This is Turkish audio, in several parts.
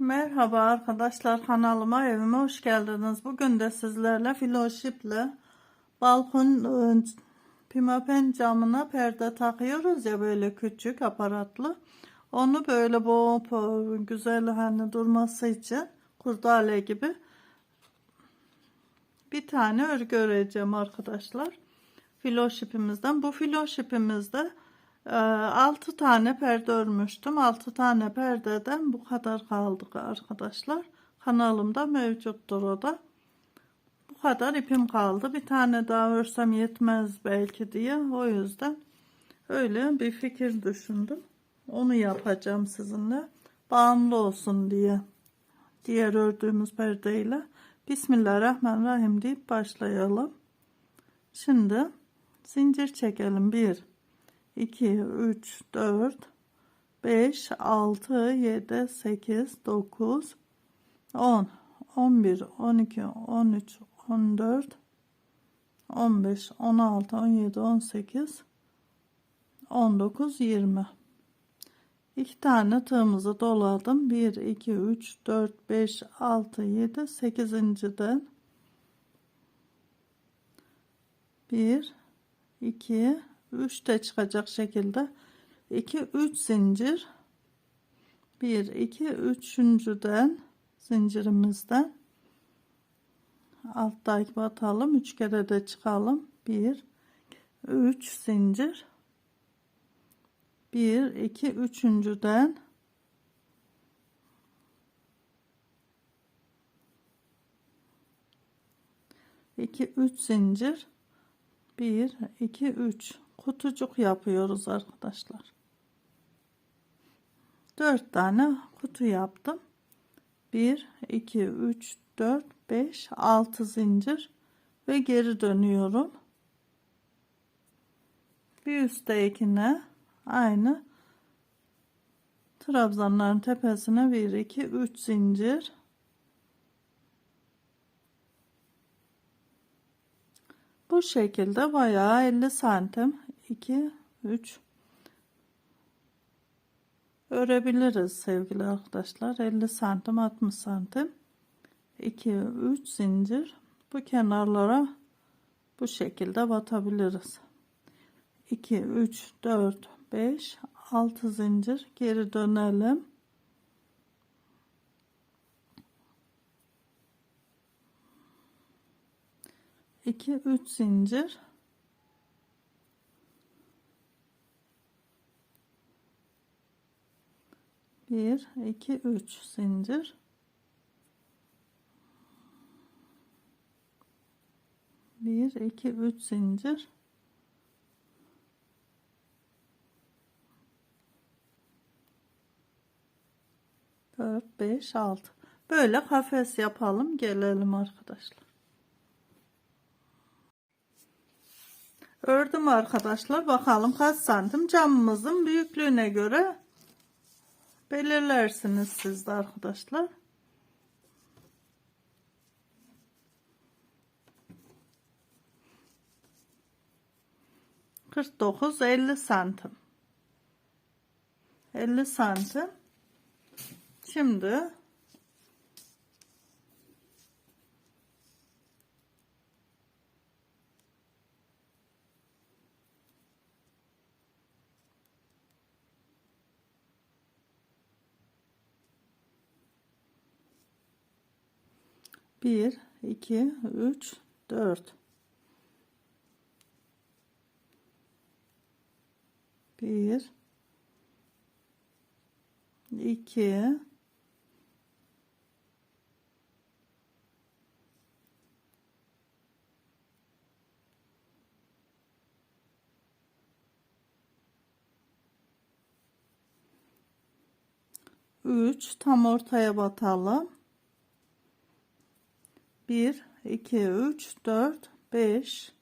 Merhaba arkadaşlar kanalıma evime hoş geldiniz. Bugün de sizlerle filoşiple balkon ıı, pimapen camına perde takıyoruz ya böyle küçük aparatlı. Onu böyle boğup ıı, güzel hani durması için kurdale gibi bir tane örgü öreceğim arkadaşlar. Filoş ipimizden. Bu filoş ipimizde 6 tane perde örmüştüm. 6 tane perdeden bu kadar kaldık arkadaşlar. Kanalımda mevcuttur o da. Bu kadar ipim kaldı. Bir tane daha örsem yetmez belki diye. O yüzden öyle bir fikir düşündüm. Onu yapacağım sizinle. Bağımlı olsun diye. Diğer ördüğümüz perdeyle. Bismillahirrahmanirrahim deyip başlayalım. Şimdi zincir çekelim. 1 2 3 4 5 6 7 8 9 10 11 12 13 14 15 16 17 18 19 20 İki tane tığımızı doladım. 1 2 3 4 5 6 7 8.den 1 2 3 de çıkacak şekilde. 2 3 zincir. 1 2 3.den zincirimizden. Alttaki batalım 3 kere de çıkalım. 1 3 zincir. 1 2 üçüncüden. İki üç zincir. 1 2 3 kutucuk yapıyoruz arkadaşlar. 4 tane kutu yaptım. 1 2 3 4 5 6 zincir ve geri dönüyorum. Bir üsttekine aynı trabzanların tepesine 1 2 3 zincir bu şekilde bayağı 50 santim. 2 3 örebiliriz sevgili arkadaşlar. 50 santim 60 santim. 2 3 zincir. Bu kenarlara bu şekilde batabiliriz. 2 3 4 5 6 zincir. Geri dönelim iki üç zincir. Bir iki üç zincir. Bir iki üç zincir. 4 5 6 böyle kafes yapalım gelelim arkadaşlar ördüm arkadaşlar. Bakalım kaç santim? Camımızın büyüklüğüne göre belirlersiniz siz de arkadaşlar. Kırk dokuz elli santim. elli santim. Şimdi bir, iki, üç, dört. Bir, iki, 3 tam ortaya batalım 1 2 3 4 5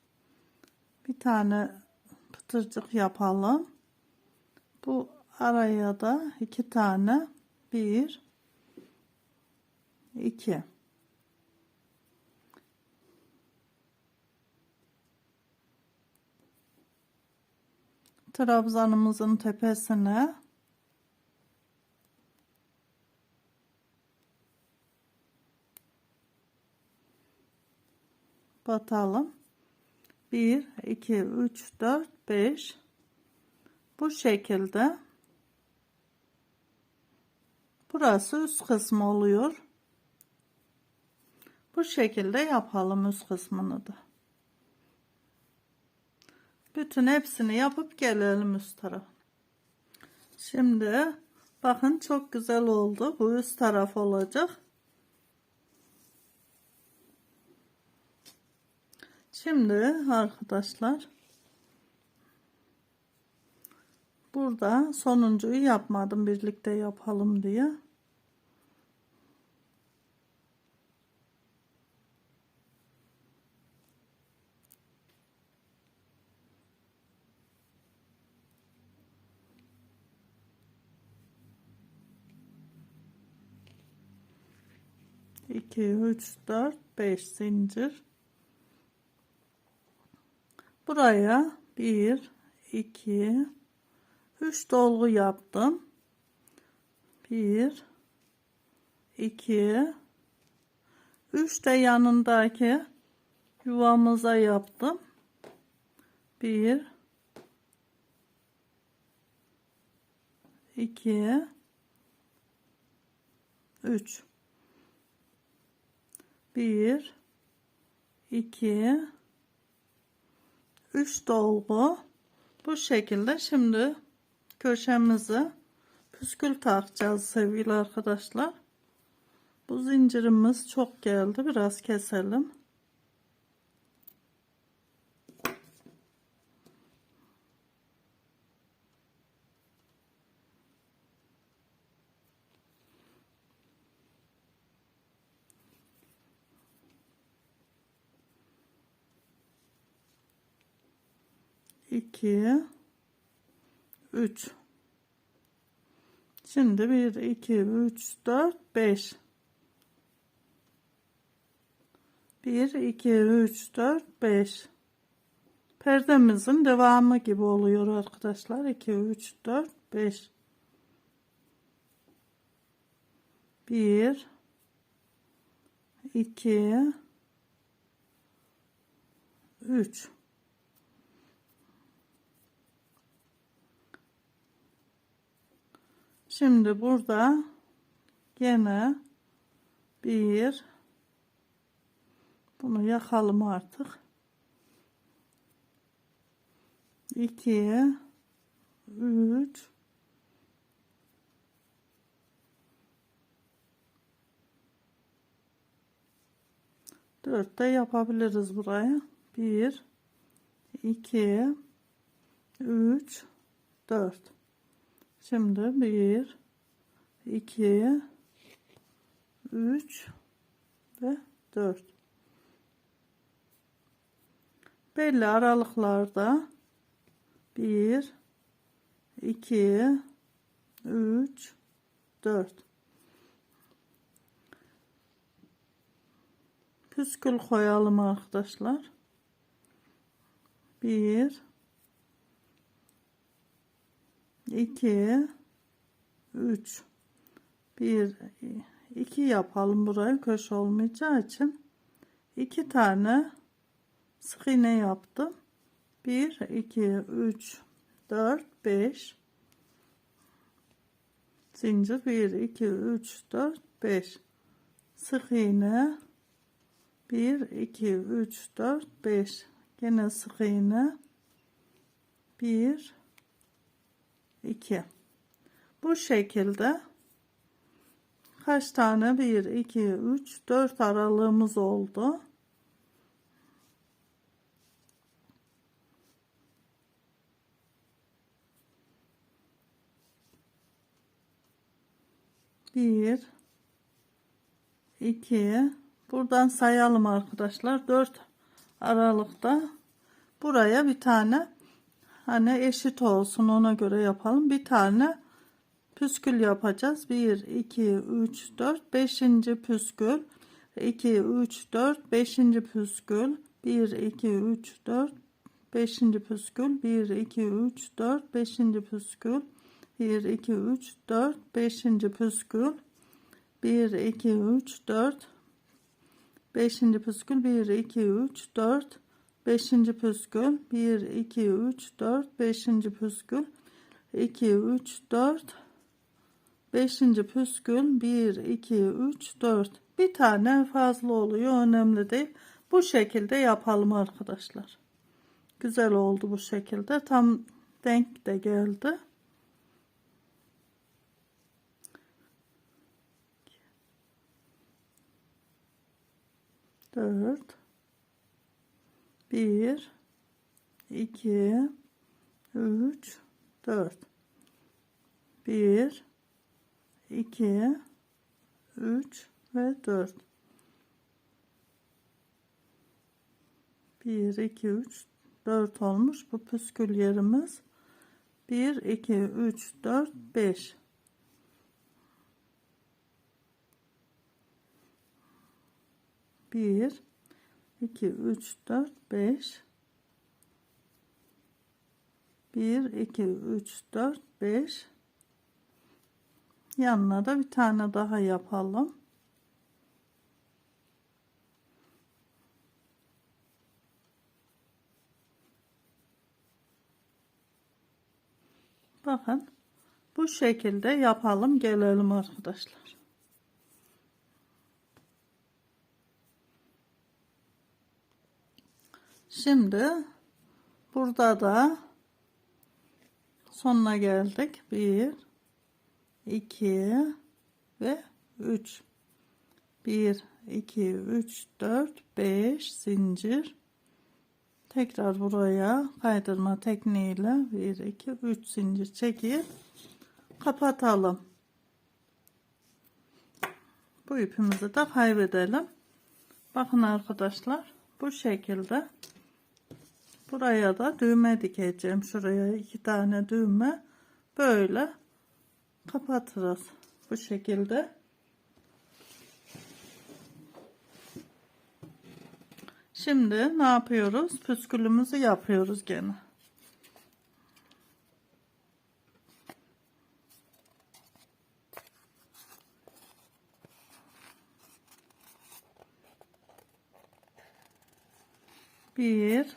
bir tane pıtırcık yapalım. Bu araya da iki tane. 1 2 trabzanımızın tepesine batalım. 1 2 3 4 5 bu şekilde burası üst kısmı oluyor. Bu şekilde yapalım üst kısmını da. Bütün hepsini yapıp gelelim üst taraf. Şimdi bakın çok güzel oldu. Bu üst taraf olacak. Şimdi arkadaşlar burada sonuncuyu yapmadım birlikte yapalım diye. İki, üç, dört, beş zincir. Buraya bir, iki, üç dolgu yaptım. Bir, iki, üç de yanındaki yuvamıza yaptım. Bir, iki, üç. Bir, iki, üç dolgu. Bu şekilde şimdi köşemizi püskül takacağız sevgili arkadaşlar. Bu zincirimiz çok geldi. Biraz keselim. İki, üç. Şimdi bir, iki, üç, dört, beş. Bir, iki, üç, dört, beş. Perdemizin devamı gibi oluyor arkadaşlar. 2, 3, 4, 5. 1 2 3 Şimdi burada gene bir bunu yakalım artık. 2 3 4 de yapabiliriz buraya. 1 2 3 4 Şimdi 1 2 3 ve 4 belli aralıklarda 1 2 3 4 püskül koyalım arkadaşlar. 1 2 3 1 2 yapalım. Burayı köşe olmayacağı için 2 tane sık iğne yaptım. 1 2 3 4 5 zincir. 1 2 3 4 5 sık iğne. 1 2 3 4 5 gene sık iğne. 1 2 bu şekilde kaç tane? 1 2 3 4 aralığımız oldu. Bir iki. Buradan sayalım arkadaşlar. 4 aralıkta buraya bir tane hani eşit olsun ona göre yapalım bir tane püskül yapacağız 1 2 3 4 5. püskül 2 3 4 5. püskül 1 2 3 4 5. püskül 1 2 3 4 5. püskül 1 2 3 4 5. püskül 1 2 3 4 Beşinci püskül 1, 2, 3, 4. Beşinci püskül 1, 2, 3, 4. Beşinci püskül 2, 3, 4. Beşinci püskül 1, 2, 3, 4. Bir tane fazla oluyor önemli değil. Bu şekilde yapalım arkadaşlar. Güzel oldu bu şekilde. Tam denk de geldi. Dört. Bir. iki, Üç. Dört. Bir. iki, Üç ve dört. Bir, iki, üç, dört olmuş. Bu püskül yerimiz. Bir, iki, üç, dört, beş. Bir, iki, üç, dört, beş. Bir, iki, üç, dört, beş. Yanına da bir tane daha yapalım. Bakın bu şekilde yapalım gelelim arkadaşlar. Şimdi burada da sonuna geldik. 1 2 ve 3 1 2 3 4 5 zincir. Tekrar buraya kaydırma tekniğiyle 1 2 3 zincir çekip kapatalım. Bu ipimizi de kaybedelim. Bakın arkadaşlar bu şekilde buraya da düğme dikeceğim şuraya iki tane düğme böyle kapatırız bu şekilde Şimdi ne yapıyoruz? Püskülümüzü yapıyoruz gene. Bir,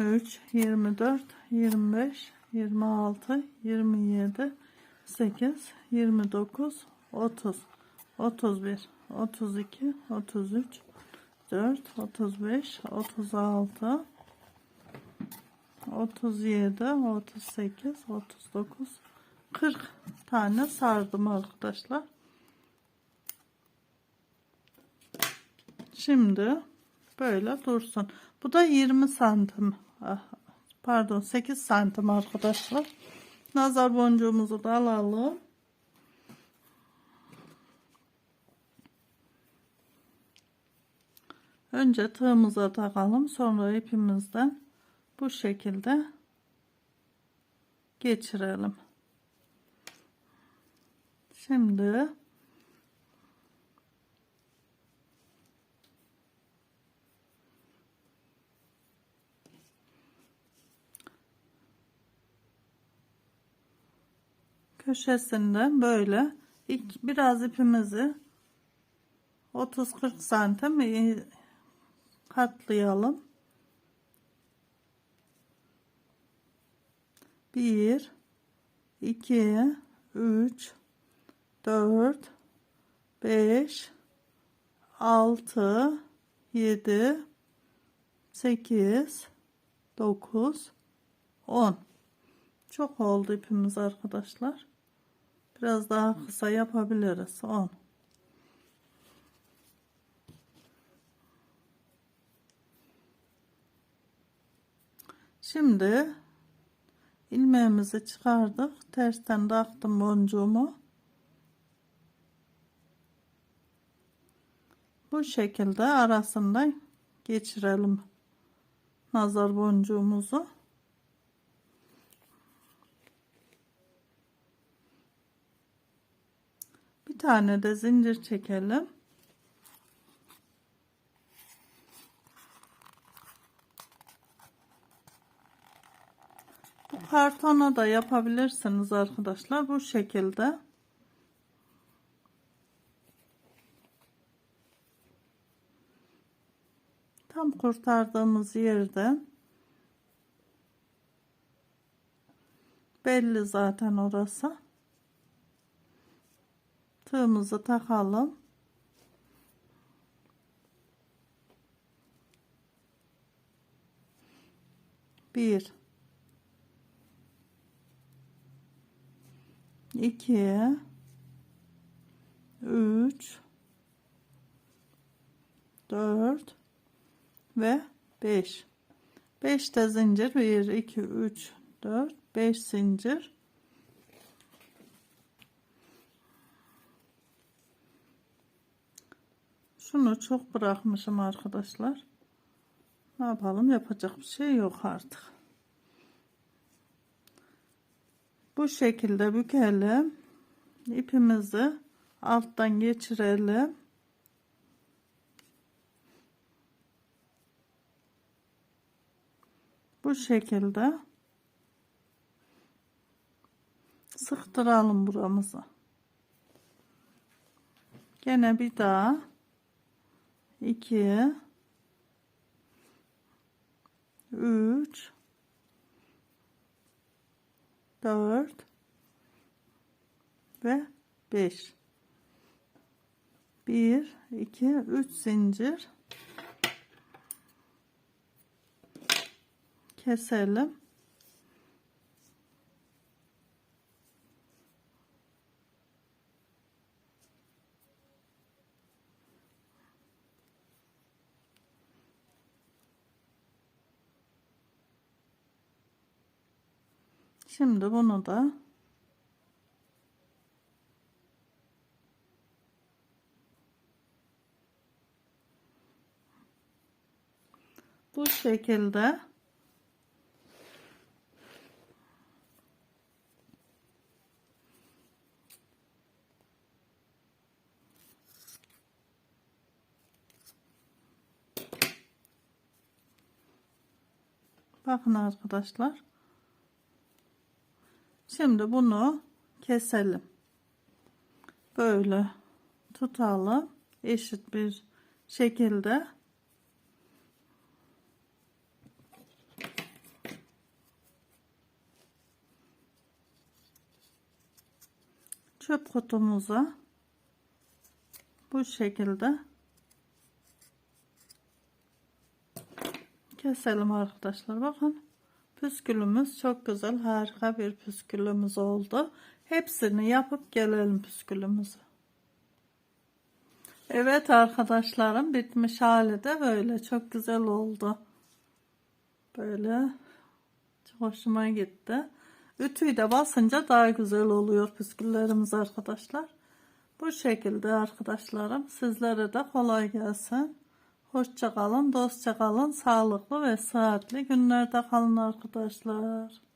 23, 24, 25, 26, 27, 8, 29, 30, 31, 32, 33, 34 35 36 37 38 39 40 tane sardım arkadaşlar. Şimdi böyle dursun bu da 20 santim ah, pardon 8 santim arkadaşlar nazar boncuğumuzu da alalım Önce tığımıza takalım. Sonra ipimizden bu şekilde geçirelim. Şimdi köşesinden böyle ilk biraz ipimizi 30-40 santim katlayalım. 1 2 3 4 5 6 7 8 9 10 çok oldu ipimiz arkadaşlar biraz daha kısa yapabiliriz 10 Şimdi ilmeğimizi çıkardık. Tersten taktım boncuğumu. Bu şekilde arasından geçirelim nazar boncuğumuzu. Tane de zincir çekelim. Bu kartona da yapabilirsiniz arkadaşlar bu şekilde. Tam kurtardığımız yerden belli zaten orası. Tığımızı takalım. Bir, iki, üç, dört ve beş. Beş de zincir. Bir, iki, üç, dört, beş zincir. Şunu çok bırakmışım arkadaşlar. Ne yapalım yapacak bir şey yok artık. Bu şekilde bükelim. İpimizi alttan geçirelim. Bu şekilde sıktıralım buramızı. Gene bir daha 2 3 4 ve 5 1 2 3 zincir. Keselim Şimdi bunu da bu şekilde Bakın arkadaşlar. Şimdi bunu keselim. Böyle tutalım. Eşit bir şekilde. Çöp kutumuza bu şekilde keselim arkadaşlar. Bakın püskülümüz çok güzel harika bir püskülümüz oldu. Hepsini yapıp gelelim püskülümüzü. Evet arkadaşlarım bitmiş hali de böyle çok güzel oldu. Böyle çok hoşuma gitti. Ütüyü de basınca daha güzel oluyor püsküllerimiz arkadaşlar. Bu şekilde arkadaşlarım sizlere de kolay gelsin. Hoşça kalın, dostça kalın, sağlıklı ve sıhhatli günlerde kalın arkadaşlar.